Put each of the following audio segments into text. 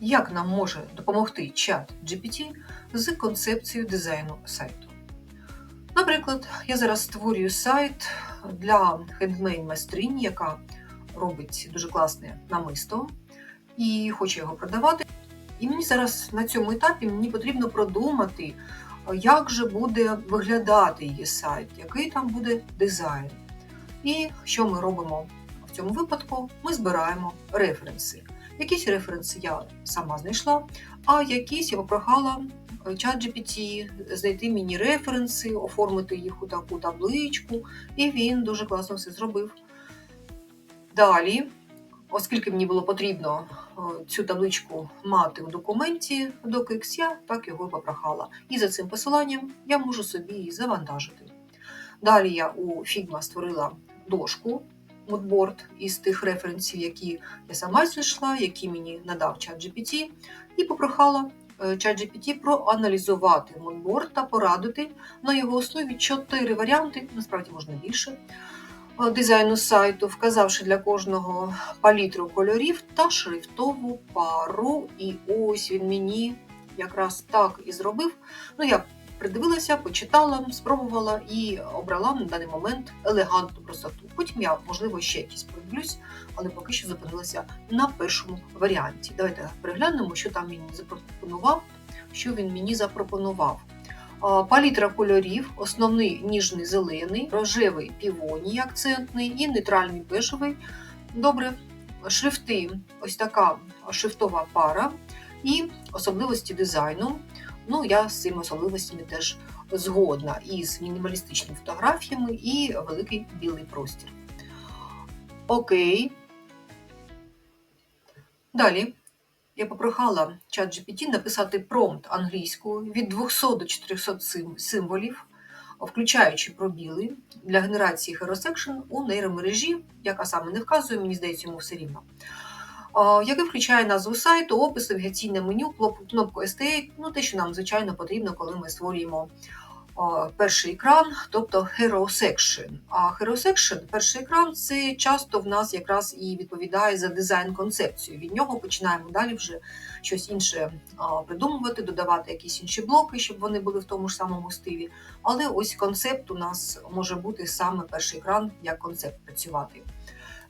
як нам може допомогти чат GPT з концепцією дизайну сайту. Наприклад, я зараз створюю сайт для хендмейд майстрині, яка робить дуже класне намисто і хоче його продавати. І мені зараз на цьому етапі мені потрібно продумати, як же буде виглядати її сайт, який там буде дизайн. І що ми робимо в цьому випадку? Ми збираємо референси. Якісь референси я сама знайшла, а якісь я попрохала чат GPT знайти мені референси, оформити їх у таку табличку, і він дуже класно все зробив. Далі, оскільки мені було потрібно е, цю табличку мати в документі DocX, я так його попрохала. І за цим посиланням я можу собі її завантажити. Далі я у Figma створила дошку, мудборд із тих референсів, які я сама знайшла, які мені надав чат GPT, і попрохала ChatGPT проаналізувати мудборд та порадити на його основі чотири варіанти, насправді можна більше, е, дизайну сайту, вказавши для кожного палітру кольорів та шрифтову пару. І ось він мені якраз так і зробив. Ну, я придивилася, почитала, спробувала і обрала на даний момент елегантну красоту. Потім я, можливо, ще якісь подивлюсь, але поки що зупинилася на першому варіанті. Давайте переглянемо, що там він запропонував. Що він мені запропонував. Палітра кольорів, основний ніжний зелений, рожевий півоній акцентний і нейтральний бежевий. Добре, шрифти, ось така шрифтова пара і особливості дизайну. Ну, я з цими особливостями теж згодна і з мінімалістичними фотографіями, і великий білий простір. Окей. Далі я попрохала ChatGPT написати промпт англійською від 200 до 400 символів, включаючи пробіли для генерації HeroSection у нейромережі, яка саме не вказує, мені здається, йому все рівно яке включає назву сайту, опис, навігаційне меню, кнопку STA, ну те, що нам, звичайно, потрібно, коли ми створюємо перший екран, тобто Hero Section. А Hero Section, перший екран, це часто в нас якраз і відповідає за дизайн-концепцію. Від нього починаємо далі вже щось інше придумувати, додавати якісь інші блоки, щоб вони були в тому ж самому стилі. Але ось концепт у нас може бути саме перший екран, як концепт працювати.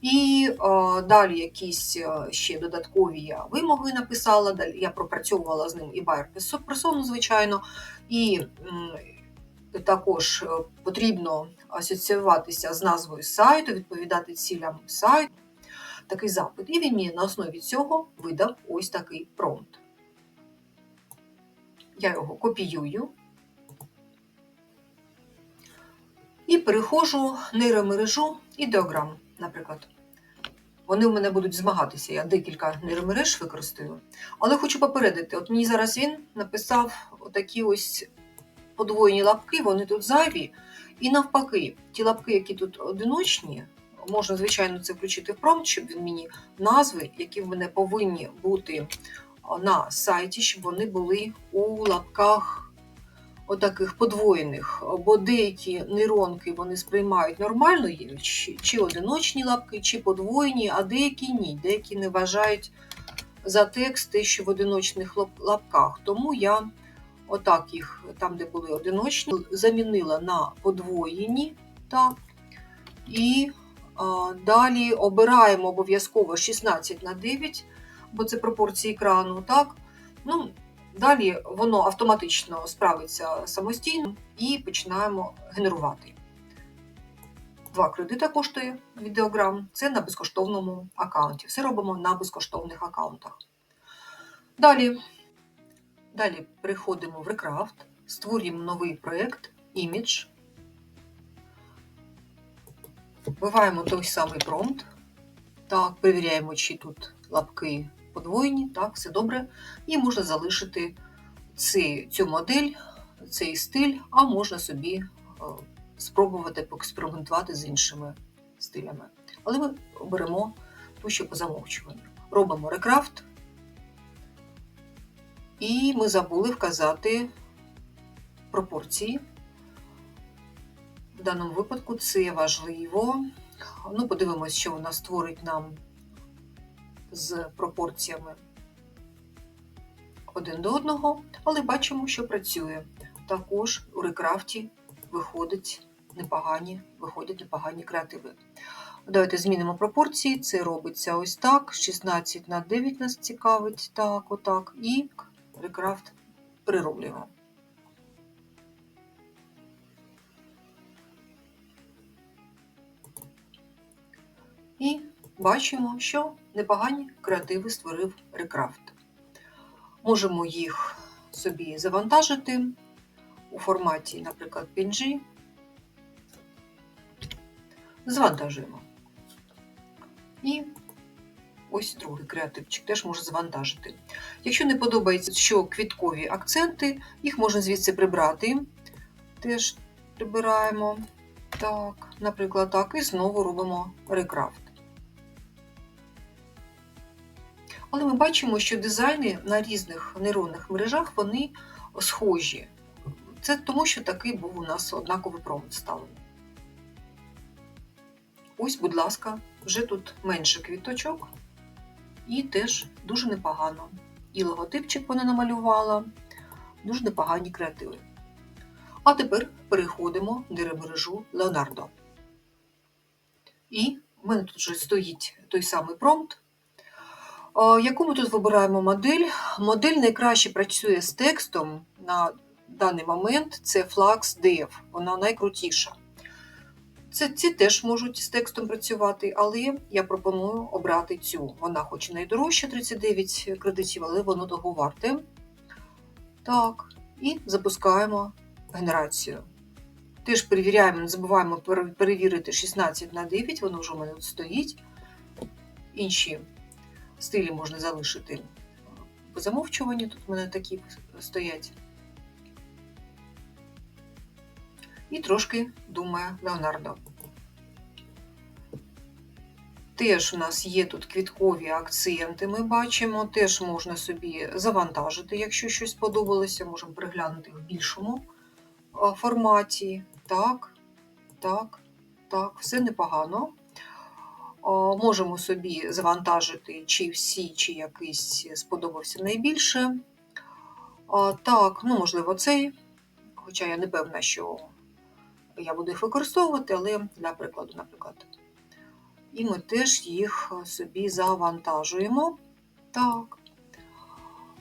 І о, далі якісь е, ще додаткові я вимоги написала, далі я пропрацьовувала з ним і байер персону, звичайно, і м, також е, потрібно асоціюватися з назвою сайту, відповідати цілям сайту. Такий запит. І він мені на основі цього видав ось такий промпт. Я його копіюю і перехожу нейромережу ідеограм наприклад. Вони в мене будуть змагатися, я декілька нейромереж використаю. Але хочу попередити: от мені зараз він написав такі ось подвоєні лапки, вони тут зайві. І навпаки, ті лапки, які тут одиночні, можна, звичайно, це включити в промпт, щоб він мені назви, які в мене повинні бути на сайті, щоб вони були у лапках отаких подвоєних, бо деякі нейронки вони сприймають нормально, чи одиночні лапки, чи подвоєні, а деякі ні. Деякі не вважають за текст те, що в одиночних лапках. Тому я отак їх, там, де були одиночні, замінила на подвоєні. так, І а, далі обираємо обов'язково 16 на 9, бо це пропорції екрану. так, ну, Далі воно автоматично справиться самостійно і починаємо генерувати. Два кредита коштує відеограм, це на безкоштовному аккаунті. Все робимо на безкоштовних аккаунтах. Далі далі переходимо в Recraft, створюємо новий проєкт, імідж, вбиваємо той самий промпт. Так, перевіряємо, чи тут лапки подвоєні, так, все добре. І можна залишити ці, цю модель, цей стиль, а можна собі е, спробувати поекспериментувати з іншими стилями. Але ми беремо ту, що по замовчуванню. Робимо рекрафт, і ми забули вказати пропорції. В даному випадку це важливо. Ну, Подивимось, що вона створить нам з пропорціями. один до одного, але бачимо, що працює. Також у рекрафті виходить непогані, виходять непогані креативи. Давайте змінимо пропорції. Це робиться ось так. 16 на 9 нас цікавить. Так, отак. І рекрафт перероблюємо. Бачимо, що непогані креативи створив рекрафт. Можемо їх собі завантажити у форматі, наприклад, PNG. Завантажуємо. І ось другий креативчик теж може завантажити. Якщо не подобається, що квіткові акценти, їх можна звідси прибрати. Теж прибираємо. Так, наприклад, так, і знову робимо рекрафт. Але ми бачимо, що дизайни на різних нейронних мережах вони схожі. Це тому, що такий був у нас однаковий промпт ставлений. Ось, будь ласка, вже тут менше квіточок, і теж дуже непогано. І логотипчик вона намалювала, дуже непогані креативи. А тепер переходимо в нейромережу Leonardo. І в мене тут вже стоїть той самий промпт. Яку ми тут вибираємо модель? Модель найкраще працює з текстом на даний момент це Flux Dev, вона найкрутіша. Це, Ці теж можуть з текстом працювати, але я пропоную обрати цю. Вона хоч і найдорожча 39 кредитів, але воно того варте. Так, і запускаємо генерацію. Теж перевіряємо, не забуваємо перевірити 16 на 9, воно вже у мене тут стоїть. Інші стилі можна залишити по замовчуванню, тут у мене такі стоять. І трошки думає Леонардо. Теж у нас є тут квіткові акценти, ми бачимо, теж можна собі завантажити, якщо щось сподобалося, можемо переглянути в більшому форматі. Так, так, так, все непогано. Можемо собі завантажити, чи всі, чи якийсь сподобався найбільше. Так, ну, можливо, цей, хоча я не певна, що я буду їх використовувати, але для прикладу, наприклад. І ми теж їх собі завантажуємо. Так.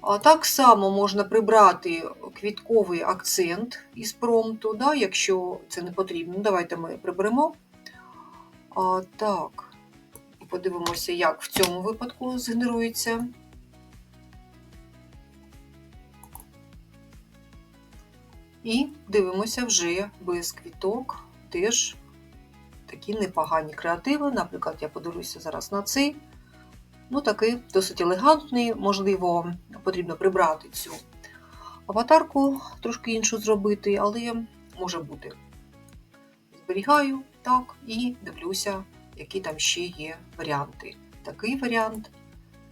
А Так само можна прибрати квітковий акцент із промпту, да, якщо це не потрібно. Давайте ми приберемо. А, Так, подивимося, як в цьому випадку згенерується. І дивимося вже без квіток теж такі непогані креативи. Наприклад, я подивлюся зараз на цей. Ну, такий досить елегантний, можливо, потрібно прибрати цю аватарку, трошки іншу зробити, але може бути. Зберігаю так і дивлюся, які там ще є варіанти. Такий варіант,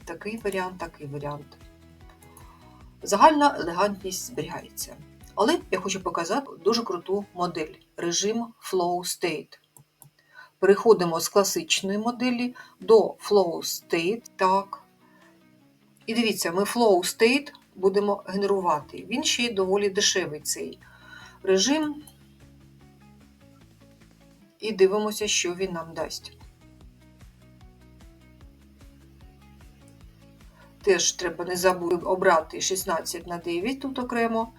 такий варіант, такий варіант. Загальна елегантність зберігається. Але я хочу показати дуже круту модель режим Flow State. Переходимо з класичної моделі до Flow State. Так. І дивіться, ми Flow State будемо генерувати. Він ще й доволі дешевий цей режим. І дивимося, що він нам дасть. Теж треба не забути обрати 16 на 9 тут окремо.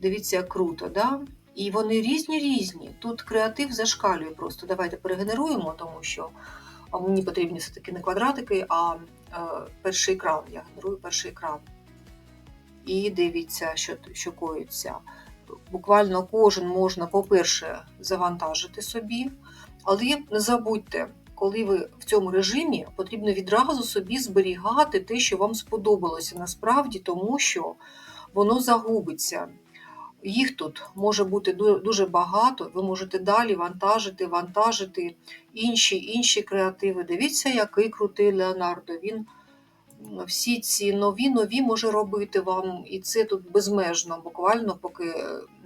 Дивіться, як круто, да? І вони різні-різні. Тут креатив зашкалює просто. Давайте перегенеруємо, тому що мені потрібні все-таки не квадратики, а е, перший екран. Я генерую перший екран. І дивіться, що що коїться. Буквально кожен можна, по-перше, завантажити собі, але не забудьте, коли ви в цьому режимі, потрібно відразу собі зберігати те, що вам сподобалося насправді, тому що воно загубиться. Їх тут може бути дуже багато, ви можете далі вантажити, вантажити інші інші креативи. Дивіться, який крутий Леонардо. Він всі ці нові нові може робити вам, і це тут безмежно, буквально, поки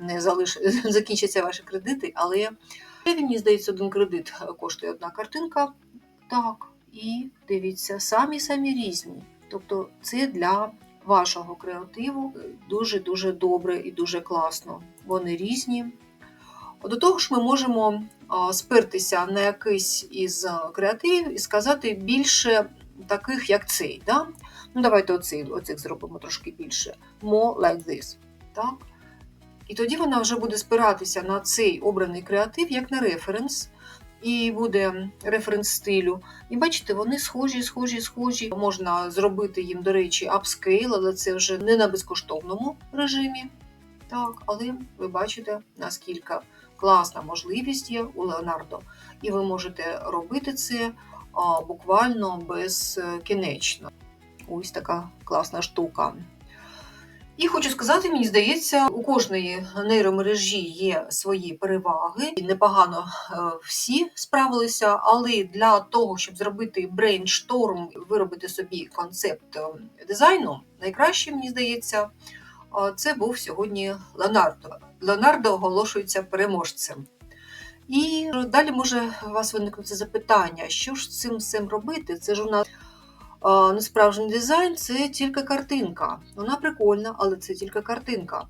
не залиш... закінчаться ваші кредити. Але мені здається, один кредит коштує одна картинка. Так, і дивіться, самі-самі різні. Тобто це для вашого креативу дуже-дуже добре і дуже класно. Вони різні. До того ж, ми можемо а, спертися на якийсь із креативів і сказати більше таких, як цей. Да? Ну, давайте оцей, оцих зробимо трошки більше. More like this. Так? І тоді вона вже буде спиратися на цей обраний креатив як на референс, і буде референс стилю. І бачите, вони схожі, схожі, схожі. Можна зробити їм, до речі, апскейл, але це вже не на безкоштовному режимі. Так, але ви бачите, наскільки класна можливість є у Леонардо, і ви можете робити це буквально безкінечно. Ось така класна штука. І хочу сказати, мені здається, у кожної нейромережі є свої переваги, і непогано е, всі справилися, але для того, щоб зробити брейншторм, виробити собі концепт е, дизайну, найкраще, мені здається, е, це був сьогодні Леонардо. Леонардо оголошується переможцем. І далі може у вас виникнути запитання, що ж цим всім робити? Це ж у нас а, Несправжній дизайн це тільки картинка. Вона прикольна, але це тільки картинка.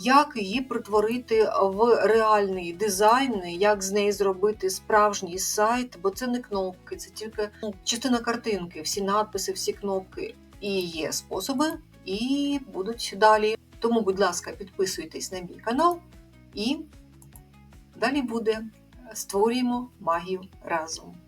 Як її притворити в реальний дизайн, як з неї зробити справжній сайт, бо це не кнопки, це тільки ну, частина картинки, всі надписи, всі кнопки. І є способи, і будуть далі. Тому, будь ласка, підписуйтесь на мій канал і далі буде створюємо магію разом.